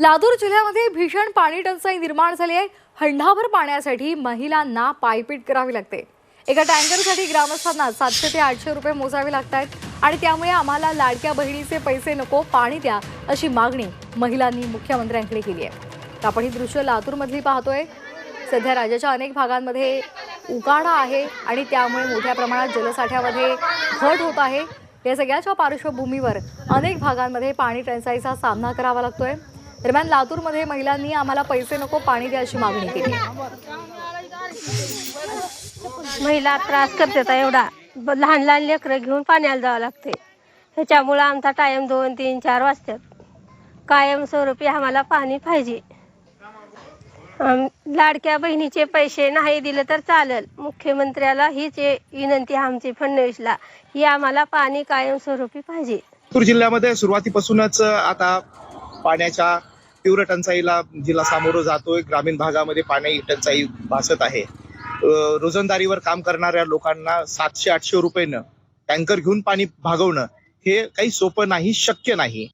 लातूर जिल्ह्यामध्ये भीषण पाणी टंचाई निर्माण झाली आहे. हंडाभर पाण्यासाठी महिलांना पायपीट करावी लागते. एका टँकरसाठी ग्रामस्थांना सातशे ते आठशे रुपये मोजावे लागत आहेत आणि त्यामुळे आम्हाला लाडक्या बहिणीचे पैसे नको पाणी द्या अशी मागणी महिलांनी मुख्यमंत्र्यांकडे केली आहे. तर आपण ही दृश्य लातूरमधली पाहतोय. सध्या राज्याच्या अनेक भागांमध्ये उकाडा आहे आणि त्यामुळे मोठ्या प्रमाणात जलसाठ्यामध्ये घट होत आहे. या सगळ्याच्या पार्श्वभूमीवर अनेक भागांमध्ये पाणी टंचाईचा सामना करावा लागतोय. दरम्यान लातूरमध्ये महिलांनी आम्हाला पैसे नको पाणी द्या अशी मागणी केली. महिला त्रास करतात एवढा. लहान लहान लेकरं घेऊन पाण्याला जावं लागते. ह्याच्यामुळं आमचा टाइम दोन तीन चार वाजतात. कायमस्वरूपी आम्हाला पाणी पाहिजे. आम- लाडक्या बहिणीचे पैसे नाही दिले तर चालेल. मुख्यमंत्र्याला हीच विनंती आहे आमची फडणवीसला ही आम्हाला पाणी कायमस्वरूपी पाहिजे. लातूर जिल्ह्यामध्ये सुरुवातीपासूनच आता पाण्याच्या तीव्र टंचाईला जिल्हा सामोरं जातोय. ग्रामीण भागामध्ये पाणी टंचाई भासत आहे. रोजंदारीवर काम करणाऱ्या लोकांना सातशे आठशे रुपयेनं टँकर घेऊन पाणी भागवणं हे काही सोपं नाही शक्य नाही.